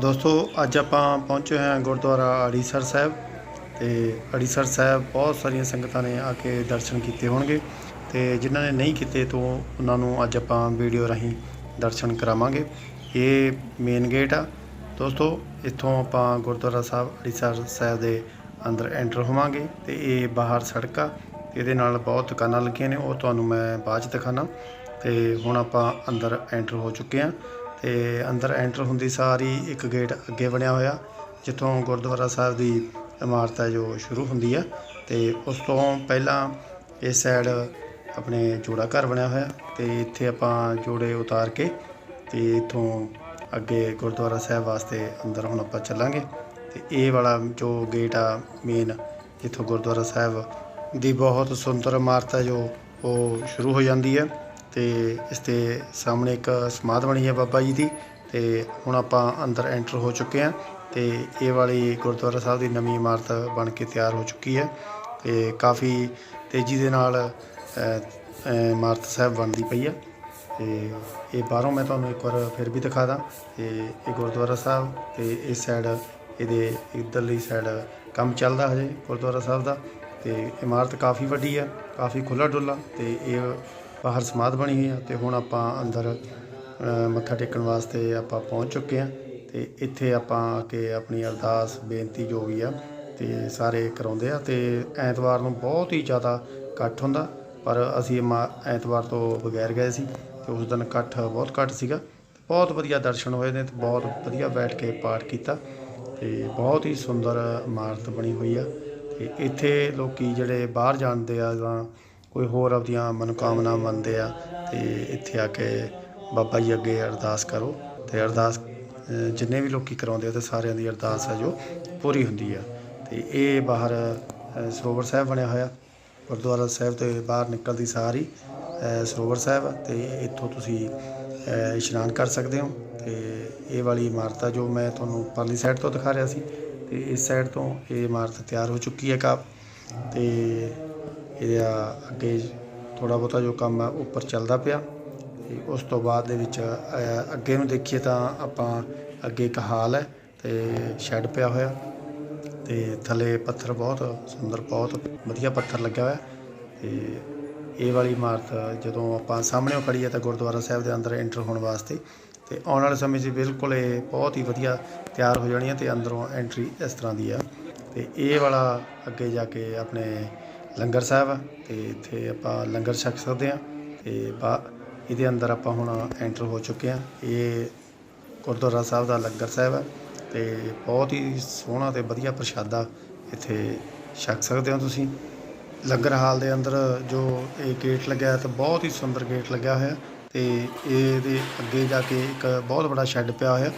ਦੋਸਤੋ, ਅੱਜ ਆਪਾਂ ਪਹੁੰਚੇ ਹਾਂ ਗੁਰਦੁਆਰਾ ਅੜੀਸਰ ਸਾਹਿਬ ਤੇ ਅੜੀਸਰ ਸਾਹਿਬ ਬਹੁਤ ਸਾਰੀਆਂ ਸੰਗਤਾਂ ਨੇ ਆ ਕੇ ਦਰਸ਼ਨ ਕੀਤੇ ਹੋਣਗੇ ਤੇ ਜਿਨ੍ਹਾਂ ਨੇ ਨਹੀਂ ਕੀਤੇ ਤੋਂ ਉਹਨਾਂ ਨੂੰ ਅੱਜ ਆਪਾਂ ਵੀਡੀਓ ਰਾਹੀਂ ਦਰਸ਼ਨ ਕਰਾਵਾਂਗੇ। ਇਹ ਮੇਨ ਗੇਟ ਆ। ਦੋਸਤੋ, ਇੱਥੋਂ ਆਪਾਂ ਗੁਰਦੁਆਰਾ ਸਾਹਿਬ ਅੜੀਸਰ ਸਾਹਿਬ ਦੇ ਅੰਦਰ ਐਂਟਰ ਹੋਵਾਂਗੇ ਤੇ ਇਹ ਬਾਹਰ ਸੜਕ ਆ। ਇਹਦੇ ਨਾਲ ਬਹੁਤ ਦੁਕਾਨਾਂ ਲੱਗੀਆਂ ਨੇ, ਉਹ ਤੁਹਾਨੂੰ ਮੈਂ ਬਾਅਦ ਚ ਦਿਖਾਣਾ ਤੇ ਹੁਣ ਆਪਾਂ ਅੰਦਰ ਐਂਟਰ ਹੋ ਚੁੱਕੇ ਹਾਂ। ਤੇ ਅੰਦਰ ਐਂਟਰ ਹੁੰਦੀ ਸਾਰੀ ਇੱਕ ਗੇਟ ਅੱਗੇ ਬਣਿਆ ਹੋਇਆ, ਜਿੱਥੋਂ ਗੁਰਦੁਆਰਾ ਸਾਹਿਬ ਦੀ ਇਮਾਰਤ ਹੈ ਜੋ ਸ਼ੁਰੂ ਹੁੰਦੀ ਹੈ ਤੇ ਉਸ ਤੋਂ ਪਹਿਲਾਂ ਇਸ ਸਾਈਡ ਆਪਣੇ ਜੋੜਾ ਘਰ ਬਣਿਆ ਹੋਇਆ ਤੇ ਇੱਥੇ ਆਪਾਂ ਜੋੜੇ ਉਤਾਰ ਕੇ ਤੇ ਇਥੋਂ ਅੱਗੇ ਗੁਰਦੁਆਰਾ ਸਾਹਿਬ ਵਾਸਤੇ ਅੰਦਰ ਹੁਣ ਆਪਾਂ ਚੱਲਾਂਗੇ ਤੇ ਇਹ ਵਾਲਾ ਜੋ ਗੇਟ ਆ ਮੇਨ ਜਿੱਥੋਂ ਗੁਰਦੁਆਰਾ ਸਾਹਿਬ ਦੀ ਬਹੁਤ ਸੁੰਦਰ ਇਮਾਰਤ ਹੈ ਜੋ ਉਹ ਸ਼ੁਰੂ ਹੋ ਜਾਂਦੀ ਹੈ। ਤੇ ਇਸ ਦੇ ਸਾਹਮਣੇ ਇੱਕ ਸਮਾਧ ਬਣੀ ਹੈ ਬਾਬਾ ਜੀ ਦੀ ਤੇ ਹੁਣ ਆਪਾਂ ਅੰਦਰ ਐਂਟਰ ਹੋ ਚੁੱਕੇ ਹਾਂ ਤੇ ਇਹ ਵਾਲੀ ਗੁਰਦੁਆਰਾ ਸਾਹਿਬ ਦੀ ਨਵੀਂ ਇਮਾਰਤ ਬਣ ਕੇ ਤਿਆਰ ਹੋ ਚੁੱਕੀ ਹੈ ਤੇ ਕਾਫੀ ਤੇਜ਼ੀ ਦੇ ਨਾਲ ਇਮਾਰਤ ਸਾਹਿਬ ਬਣਦੀ ਪਈ ਹੈ ਤੇ ਇਹ ਬਾਹਰੋਂ ਮੈਂ ਤੁਹਾਨੂੰ ਇੱਕ ਵਾਰ ਫਿਰ ਵੀ ਦਿਖਾ ਦਾਂ ਤੇ ਇਹ ਗੁਰਦੁਆਰਾ ਸਾਹਿਬ ਤੇ ਇਸ ਸਾਈਡ ਇਹਦੇ ਇੱਧਰਲੀ ਸਾਈਡ ਕੰਮ ਚੱਲਦਾ ਹਜੇ ਗੁਰਦੁਆਰਾ ਸਾਹਿਬ ਦਾ ਤੇ ਇਮਾਰਤ ਕਾਫੀ ਵੱਡੀ ਹੈ, ਕਾਫੀ ਖੁੱਲਾ ਡੁੱਲਾ ਤੇ ਇਹ ਬਾਹਰ ਸਮਾਧ ਬਣੀ ਹੋਈ ਆ ਤੇ ਹੁਣ ਆਪਾਂ ਅੰਦਰ ਮੱਥਾ ਟੇਕਣ ਵਾਸਤੇ ਆਪਾਂ ਪਹੁੰਚ ਚੁੱਕੇ ਹਾਂ ਤੇ ਇੱਥੇ ਆਪਾਂ ਆ ਕੇ ਆਪਣੀ ਅਰਦਾਸ, ਬੇਨਤੀ ਜੋ ਵੀ ਆ ਤੇ ਸਾਰੇ ਕਰਾਉਂਦੇ ਆ ਤੇ ਐਤਵਾਰ ਨੂੰ ਬਹੁਤ ਹੀ ਜ਼ਿਆਦਾ ਇਕੱਠ ਹੁੰਦਾ, ਪਰ ਅਸੀਂ ਮਾ- ਐਤਵਾਰ ਤੋਂ ਬਗੈਰ ਗਏ ਸੀ ਤੇ ਉਸ ਦਿਨ ਇਕੱਠ ਬਹੁਤ ਘੱਟ ਸੀਗਾ। ਬਹੁਤ ਵਧੀਆ ਦਰਸ਼ਨ ਹੋਏ ਨੇ ਤੇ ਬਹੁਤ ਵਧੀਆ ਬੈਠ ਕੇ ਪਾਠ ਕੀਤਾ ਤੇ ਬਹੁਤ ਹੀ ਸੁੰਦਰ ਇਮਾਰਤ ਬਣੀ ਹੋਈ ਆ ਤੇ ਇੱਥੇ ਲੋਕੀ ਜਿਹੜੇ ਬਾਹਰ ਜਾਂਦੇ ਆ ਜਾਂ ਕੋਈ ਹੋਰ ਆਪਦੀਆਂ ਮਨੋਕਾਮਨਾ ਮੰਨਦੇ ਆ, ਤੇ ਇੱਥੇ ਆ ਕੇ ਬਾਬਾ ਜੀ ਅੱਗੇ ਅਰਦਾਸ ਕਰੋ। ਤੇ ਅਰਦਾਸ ਜਿੰਨੇ ਵੀ ਲੋਕੀ ਕਰਾਉਂਦੇ ਆ, ਤੇ ਸਾਰਿਆਂ ਦੀ ਅਰਦਾਸ ਆ ਜੋ ਪੂਰੀ ਹੁੰਦੀ ਆ। ਤੇ ਇਹ ਬਾਹਰ ਸਰੋਵਰ ਸਾਹਿਬ ਬਣਿਆ ਹੋਇਆ। ਗੁਰਦੁਆਰਾ ਸਾਹਿਬ ਤੋਂ ਬਾਹਰ ਨਿਕਲਦੀ ਸਾਰੀ ਸਰੋਵਰ ਸਾਹਿਬ। ਆ ਤੇ ਇੱਥੋਂ ਤੁਸੀਂ ਇਸ਼ਨਾਨ ਕਰ ਸਕਦੇ ਹੋ। ਤੇ ਇਹ ਵਾਲੀ ਇਮਾਰਤ ਆ ਜੋ ਮੈਂ ਤੁਹਾਨੂੰ ਪਰਲੀ ਸਾਈਡ ਤੋਂ ਦਿਖਾ ਰਿਹਾ ਸੀ। ਤੇ ਇਸ ਸਾਈਡ ਤੋਂ ਇਹ ਇਮਾਰਤ ਤਿਆਰ ਹੋ ਚੁੱਕੀ ਹੈ ਕਾ ਤੇ ਇਹਦਾ ਅੱਗੇ ਥੋੜਾ ਬਹੁਤਾ ਜੋ ਕੰਮ ਆ ਉੱਪਰ ਚੱਲਦਾ ਪਿਆ ਤੇ ਉਸ ਤੋਂ ਬਾਅਦ ਦੇ ਵਿੱਚ ਅੱਗੇ ਨੂੰ ਦੇਖੀਏ ਤਾਂ ਆਪਾਂ ਅੱਗੇ ਇੱਕ ਹਾਲ ਹੈ ਤੇ ਸ਼ੈੱਡ ਪਿਆ ਹੋਇਆ ਤੇ ਥੱਲੇ ਪੱਥਰ ਬਹੁਤ ਸੁੰਦਰ, ਬਹੁਤ ਵਧੀਆ ਪੱਥਰ ਲੱਗਿਆ ਹੋਇਆ ਤੇ ਇਹ ਵਾਲੀ ਇਮਾਰਤ ਜਦੋਂ ਆਪਾਂ ਸਾਹਮਣੇ ਖੜੀ ਹੈ ਤਾਂ ਗੁਰਦੁਆਰਾ ਸਾਹਿਬ ਦੇ ਅੰਦਰ ਐਂਟਰ ਹੋਣ ਵਾਸਤੇ ਤੇ ਆਉਣ ਵਾਲੇ ਸਮੇਂ 'ਚ ਬਿਲਕੁਲ ਇਹ ਬਹੁਤ ਹੀ ਵਧੀਆ ਤਿਆਰ ਹੋ ਜਾਣੀ ਹੈ ਤੇ ਅੰਦਰੋਂ ਐਂਟਰੀ ਇਸ ਤਰ੍ਹਾਂ ਦੀ ਆ ਤੇ ਇਹ ਵਾਲਾ ਅੱਗੇ ਜਾ ਕੇ ਆਪਣੇ ਲੰਗਰ ਸਾਹਿਬ ਆ, ਤੇ ਇੱਥੇ ਆਪਾਂ ਲੰਗਰ ਛਕ ਸਕਦੇ ਆ ਤੇ ਬਾ, ਇਹਦੇ ਅੰਦਰ ਆਪਾਂ ਹੁਣ ਐਂਟਰ ਹੋ ਚੁੱਕੇ ਆ ਇਹ ਗੁਰਦੁਆਰਾ ਸਾਹਿਬ ਦਾ ਲੰਗਰ ਸਾਹਿਬ ਆ, ਤੇ ਬਹੁਤ ਹੀ ਸੋਹਣਾ ਤੇ ਵਧੀਆ ਪ੍ਰਸ਼ਾਦਾ ਇੱਥੇ ਛਕ ਸਕਦੇ ਹੋ ਤੁਸੀਂ। ਲੰਗਰ ਹਾਲ ਦੇ ਅੰਦਰ ਜੋ ਇਹ ਗੇਟ ਲੱਗਿਆ ਹੈ, ਤਾਂ ਬਹੁਤ ਹੀ ਸੁੰਦਰ ਗੇਟ ਲੱਗਿਆ ਹੋਇਆ ਤੇ ਇਹਦੇ ਅੱਗੇ ਜਾ ਕੇ ਇੱਕ ਬਹੁਤ ਬੜਾ ਸ਼ੈੱਡ ਪਿਆ ਹੋਇਆ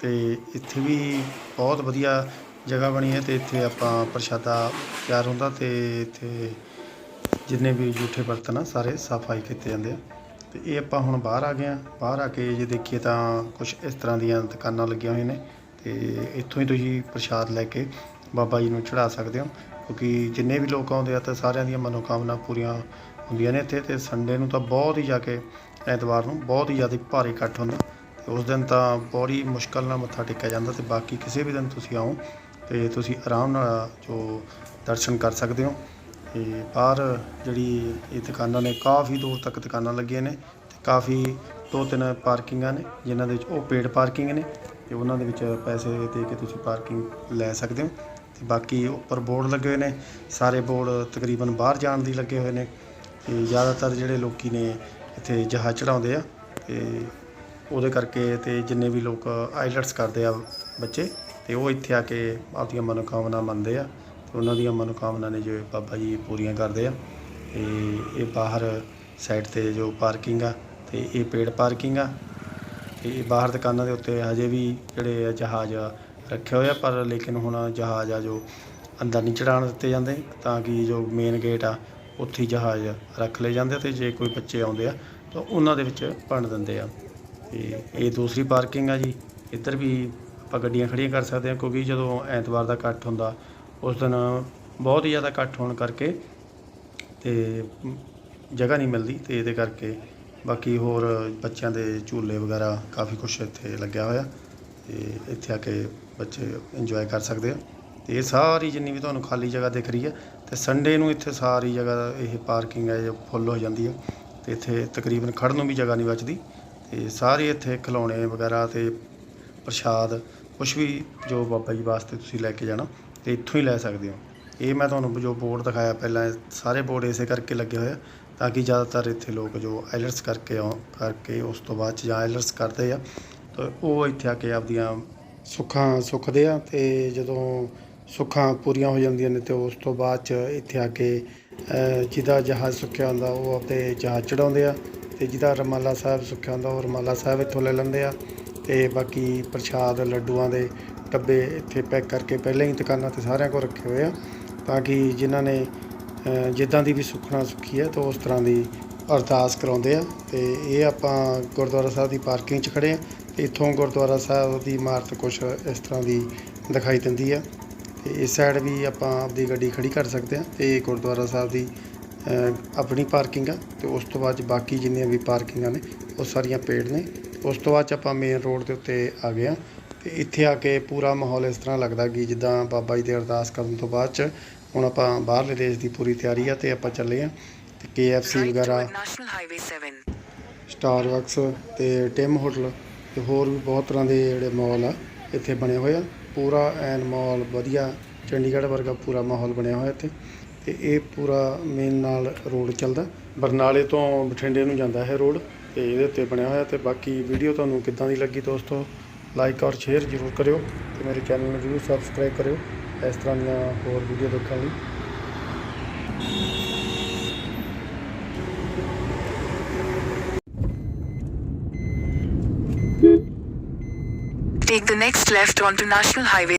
ਤੇ ਇੱਥੇ ਵੀ ਬਹੁਤ ਵਧੀਆ ਜਗ੍ਹਾ ਬਣੀ ਹੈ ਤੇ ਇੱਥੇ ਆਪਾਂ ਪ੍ਰਸ਼ਾਦਾ ਤਿਆਰ ਹੁੰਦਾ ਤੇ ਇੱਥੇ ਜਿੰਨੇ ਵੀ ਜੂਠੇ ਬਰਤਨ ਆ, ਸਾਰੇ ਸਫ਼ਾਈ ਕੀਤੇ ਜਾਂਦੇ ਆ। ਤੇ ਇਹ ਆਪਾਂ ਹੁਣ ਬਾਹਰ ਆ ਗਏ ਆ। ਬਾਹਰ ਆ ਕੇ ਜੇ ਦੇਖੀਏ ਤਾਂ ਕੁਝ ਇਸ ਤਰ੍ਹਾਂ ਦੀਆਂ ਦੁਕਾਨਾਂ ਲੱਗੀਆਂ ਹੋਈਆਂ ਨੇ ਤੇ ਇੱਥੋਂ ਹੀ ਤੁਸੀਂ ਪ੍ਰਸ਼ਾਦ ਲੈ ਕੇ ਬਾਬਾ ਜੀ ਨੂੰ ਚੜਾ ਸਕਦੇ ਹੋ। ਕਿਉਂਕਿ ਜਿੰਨੇ ਵੀ ਲੋਕ ਆਉਂਦੇ ਆ ਤਾਂ ਸਾਰਿਆਂ ਦੀਆਂ ਮਨੋਕਾਮਨਾ ਪੂਰੀਆਂ ਹੁੰਦੀਆਂ ਨੇ ਇੱਥੇ ਤੇ ਸੰਡੇ ਨੂੰ ਤਾਂ ਬਹੁਤ ਹੀ ਜਾ ਕੇ ਐਤਵਾਰ ਨੂੰ ਬਹੁਤ ਹੀ ਜ਼ਿਆਦਾ ਭਾਰੀ ਇਕੱਠ ਹੁੰਦਾ। ਤੇ ਉਸ ਦਿਨ ਤਾਂ ਬੜੀ ਮੁਸ਼ਕਲ ਨਾਲ ਮੱਥਾ ਟੇਕਿਆ ਜਾਂਦਾ ਤੇ ਬਾਕੀ ਕਿਸੇ ਵੀ ਦਿਨ ਤੁਸੀਂ ਆਓ ਤੇ ਤੁਸੀਂ ਆਰਾਮ ਨਾਲ ਜੋ ਦਰਸ਼ਨ ਕਰ ਸਕਦੇ ਹੋ। ਤੇ ਬਾਹਰ ਜਿਹੜੀ ਇਹ ਦੁਕਾਨਾਂ ਨੇ, ਕਾਫੀ ਦੂਰ ਤੱਕ ਦੁਕਾਨਾਂ ਲੱਗੀਆਂ ਨੇ ਤੇ ਕਾਫੀ ਦੋ ਤਿੰਨ ਪਾਰਕਿੰਗਾਂ ਨੇ, ਜਿਨ੍ਹਾਂ ਦੇ ਵਿੱਚ ਉਹ ਪੇਡ ਪਾਰਕਿੰਗ ਨੇ ਤੇ ਉਹਨਾਂ ਦੇ ਵਿੱਚ ਪੈਸੇ ਦੇ ਕੇ ਤੁਸੀਂ ਪਾਰਕਿੰਗ ਲੈ ਸਕਦੇ ਹੋ। ਤੇ ਬਾਕੀ ਉੱਪਰ ਬੋਰਡ ਲੱਗੇ ਹੋਏ ਨੇ, ਸਾਰੇ ਬੋਰਡ ਤਕਰੀਬਨ ਬਾਹਰ ਜਾਣ ਦੀ ਲੱਗੇ ਹੋਏ ਨੇ ਤੇ ਜ਼ਿਆਦਾਤਰ ਜਿਹੜੇ ਲੋਕੀ ਨੇ ਇੱਥੇ ਜਹਾਜ਼ ਚੜਾਉਂਦੇ ਆ ਤੇ ਉਹਦੇ ਕਰਕੇ ਤੇ ਜਿੰਨੇ ਵੀ ਲੋਕ ਆਈਲਟਸ ਕਰਦੇ ਆ ਬੱਚੇ ਤੇ ਉਹ ਇੱਥੇ ਆ ਕੇ ਆਪਦੀਆਂ ਮਨੋਕਾਮਨਾ ਮੰਨਦੇ ਆ ਤੇ ਉਹਨਾਂ ਦੀਆਂ ਮਨੋਕਾਮਨਾ ਨੇ ਜੋ ਬਾਬਾ ਜੀ ਪੂਰੀਆਂ ਕਰਦੇ ਆ ਤੇ ਇਹ ਬਾਹਰ ਸਾਈਡ ਤੇ ਜੋ ਪਾਰਕਿੰਗ ਆ ਤੇ ਇਹ ਪੇੜ ਪਾਰਕਿੰਗ ਆ ਤੇ ਇਹ ਬਾਹਰ ਦੁਕਾਨਾਂ ਦੇ ਉੱਤੇ ਹਜੇ ਵੀ ਜਿਹੜੇ ਆ ਜਹਾਜ਼ ਰੱਖੇ ਹੋਏ ਆ, ਪਰ ਲੇਕਿਨ ਹੁਣ ਜਹਾਜ਼ ਆ ਜੋ ਅੰਦਰ ਨਹੀਂ ਚੜਾਉਣ ਦਿੱਤੇ ਜਾਂਦੇ, ਤਾਂ ਕਿ ਜੋ ਮੇਨ ਗੇਟ ਆ, ਉੱਥੇ ਜਹਾਜ਼ ਰੱਖ ਲਏ ਜਾਂਦੇ ਆ ਤੇ ਜੇ ਕੋਈ ਬੱਚੇ ਆਉਂਦੇ ਆ, ਤਾਂ ਉਹਨਾਂ ਦੇ ਵਿੱਚ ਭੰਨ ਦਿੰਦੇ ਆ। ਤੇ ਇਹ ਦੂਸਰੀ ਪਾਰਕਿੰਗ ਆ ਜੀ, ਇੱਧਰ ਵੀ ਆਪਾਂ ਗੱਡੀਆਂ ਖੜੀਆਂ ਕਰ ਸਕਦੇ ਹਾਂ, ਕਿਉਂਕਿ ਜਦੋਂ ਐਤਵਾਰ ਦਾ ਇਕੱਠ ਹੁੰਦਾ, ਉਸ ਦਿਨ ਬਹੁਤ ਹੀ ਜ਼ਿਆਦਾ ਇਕੱਠ ਹੋਣ ਕਰਕੇ ਤੇ ਜਗ੍ਹਾ ਨਹੀਂ ਮਿਲਦੀ ਤੇ ਇਹਦੇ ਕਰਕੇ ਬਾਕੀ ਹੋਰ ਬੱਚਿਆਂ ਦੇ ਝੂਲੇ ਵਗੈਰਾ ਕਾਫੀ ਕੁਝ ਇੱਥੇ ਲੱਗਿਆ ਹੋਇਆ ਤੇ ਇੱਥੇ ਆ ਕੇ ਬੱਚੇ ਇੰਜੋਏ ਕਰ ਸਕਦੇ ਆ। ਤੇ ਇਹ ਸਾਰੀ ਜਿੰਨੀ ਵੀ ਤੁਹਾਨੂੰ ਖਾਲੀ ਜਗ੍ਹਾ ਦਿਖ ਰਹੀ ਹੈ ਤੇ ਸੰਡੇ ਨੂੰ ਇੱਥੇ ਸਾਰੀ ਜਗ੍ਹਾ ਇਹ ਪਾਰਕਿੰਗ ਹੈ ਜੋ ਫੁੱਲ ਹੋ ਜਾਂਦੀ ਹੈ ਤੇ ਇੱਥੇ ਤਕਰੀਬਨ ਖੜਨ ਨੂੰ ਵੀ ਜਗ੍ਹਾ ਨਹੀਂ ਬਚਦੀ। ਤੇ ਸਾਰੇ ਇੱਥੇ ਖਿਲੌਣੇ ਵਗੈਰਾ ਤੇ ਪ੍ਰਸ਼ਾਦ ਕੁਝ ਵੀ ਜੋ ਬਾਬਾ ਜੀ ਵਾਸਤੇ ਤੁਸੀਂ ਲੈ ਕੇ ਜਾਣਾ, ਤੇ ਇੱਥੋਂ ਹੀ ਲੈ ਸਕਦੇ ਹੋ। ਇਹ ਮੈਂ ਤੁਹਾਨੂੰ ਜੋ ਬੋਰਡ ਦਿਖਾਇਆ ਪਹਿਲਾਂ, ਇਹ ਸਾਰੇ ਬੋਰਡ ਇਸੇ ਕਰਕੇ ਲੱਗੇ ਹੋਏ ਆ, ਤਾਂ ਕਿ ਜ਼ਿਆਦਾਤਰ ਇੱਥੇ ਲੋਕ ਜੋ ਆਈਲਟਸ ਕਰਕੇ ਆਉ ਕਰਕੇ ਉਸ ਤੋਂ ਬਾਅਦ 'ਚ ਜਾਂ ਆਈਲਟਸ ਕਰਦੇ ਆ, ਤਾਂ ਉਹ ਇੱਥੇ ਆ ਕੇ ਆਪਦੀਆਂ ਸੁੱਖਾਂ ਸੁੱਖਦੇ ਆ, ਤੇ ਜਦੋਂ ਸੁੱਖਾਂ ਪੂਰੀਆਂ ਹੋ ਜਾਂਦੀਆਂ ਨੇ, ਤੇ ਉਸ ਤੋਂ ਬਾਅਦ 'ਚ ਇੱਥੇ ਆ ਕੇ ਜਿਹਦਾ ਜਹਾਜ਼ ਸੁੱਖਿਆ ਹੁੰਦਾ, ਉਹ ਆਪਣੇ ਜਹਾਜ਼ ਚੜਾਉਂਦੇ ਆ, ਤੇ ਜਿਹਦਾ ਰਮਾਲਾ ਸਾਹਿਬ ਸੁੱਖਿਆ ਹੁੰਦਾ, ਉਹ ਰਮਾਲਾ ਸਾਹਿਬ ਇੱਥੋਂ ਲੈ ਲੈਂਦੇ ਆ। ਤੇ ਬਾਕੀ ਪ੍ਰਸ਼ਾਦ, ਲੱਡੂਆਂ ਦੇ ਡੱਬੇ ਇੱਥੇ ਪੈਕ ਕਰਕੇ ਪਹਿਲਾਂ ਹੀ ਦੁਕਾਨਾਂ ਤੇ ਸਾਰਿਆਂ ਕੋਲ ਰੱਖੇ ਹੋਏ ਆ, ਤਾਂ ਕਿ ਜਿਨ੍ਹਾਂ ਨੇ ਜਿੱਦਾਂ ਦੀ ਵੀ ਸੁੱਖਣਾ ਸੁੱਖੀ ਹੈ, ਤਾਂ ਉਸ ਤਰ੍ਹਾਂ ਦੀ ਅਰਦਾਸ ਕਰਾਉਂਦੇ ਆ। ਤੇ ਇਹ ਆਪਾਂ ਗੁਰਦੁਆਰਾ ਸਾਹਿਬ ਦੀ ਪਾਰਕਿੰਗ 'ਚ ਖੜੇ ਆ, ਤੇ ਇੱਥੋਂ ਗੁਰਦੁਆਰਾ ਸਾਹਿਬ ਦੀ ਇਮਾਰਤ ਕੁਝ ਇਸ ਤਰ੍ਹਾਂ ਦੀ ਦਿਖਾਈ ਦਿੰਦੀ ਆ। ਤੇ ਇਸ ਸਾਈਡ ਵੀ ਆਪਾਂ ਆਪਦੀ ਗੱਡੀ ਖੜੀ ਕਰ ਸਕਦੇ ਆ, ਤੇ ਗੁਰਦੁਆਰਾ ਸਾਹਿਬ ਦੀ ਆਪਣੀ ਪਾਰਕਿੰਗ ਆ, ਤੇ ਉਸ ਤੋਂ ਬਾਅਦ ਬਾਕੀ ਜਿੰਨੀਆਂ ਵੀ ਪਾਰਕਿੰਗਾਂ ਨੇ, ਉਹ ਸਾਰੀਆਂ ਪੇਡ ਨੇ। ਉਸ ਤੋਂ ਬਾਅਦ 'ਚ ਆਪਾਂ ਮੇਨ ਰੋਡ ਦੇ ਉੱਤੇ ਆ ਗਏ ਆ ਤੇ ਇੱਥੇ ਆ ਕੇ ਪੂਰਾ ਮਾਹੌਲ ਇਸ ਤਰ੍ਹਾਂ ਲੱਗਦਾ ਕਿ ਜਿੱਦਾਂ ਬਾਬਾ ਜੀ ਦੇ ਅਰਦਾਸ ਕਰਨ ਤੋਂ ਬਾਅਦ 'ਚ ਹੁਣ ਆਪਾਂ ਬਾਹਰਲੇ ਦੇਸ਼ ਦੀ ਪੂਰੀ ਤਿਆਰੀ ਆ ਤੇ ਆਪਾਂ ਚੱਲੇ ਆ ਤੇ KFC ਵਗੈਰਾ 7. ਸਟਾਰਬਕਸ ਤੇ ਟਿਮ ਹੋਟਲ ਤੇ ਹੋਰ ਵੀ ਬਹੁਤ ਤਰ੍ਹਾਂ ਦੇ ਜਿਹੜੇ ਮਾਲ ਆ ਇੱਥੇ ਬਣੇ ਹੋਏ ਆ। ਪੂਰਾ ਐਨ ਮਾਲ ਵਧੀਆ ਚੰਡੀਗੜ੍ਹ ਵਰਗਾ ਪੂਰਾ ਮਾਹੌਲ ਬਣਿਆ ਹੋਇਆ ਇੱਥੇ ਤੇ ਇਹ ਪੂਰਾ ਮੇਨ ਨਾਲ ਰੋਡ ਚੱਲਦਾ। ਬਰਨਾਲੇ ਤੋਂ ਬਠਿੰਡੇ ਨੂੰ ਜਾਂਦਾ ਹੈ ਰੋਡ ਤੇ ਇਹਦੇ ਉੱਤੇ ਬਣਿਆ ਹੋਇਆ ਤੇ ਬਾਕੀ ਵੀਡੀਓ ਤੁਹਾਨੂੰ ਕਿੱਦਾਂ ਦੀ ਲੱਗੀ ਦੋਸਤੋ ਲਾਈਕ ਔਰ ਸ਼ੇਅਰ ਜ਼ਰੂਰ ਕਰਿਓ ਤੇ ਮੇਰੇ ਚੈਨਲ ਨੂੰ ਜ਼ਰੂਰ ਸਬਸਕ੍ਰਾਈਬ ਕਰਿਓ ਇਸ ਤਰ੍ਹਾਂ ਦੀਆਂ ਹੋਰ ਵੀਡੀਓ ਦੇਖਣ ਲਈ। Take the next left onto National Highway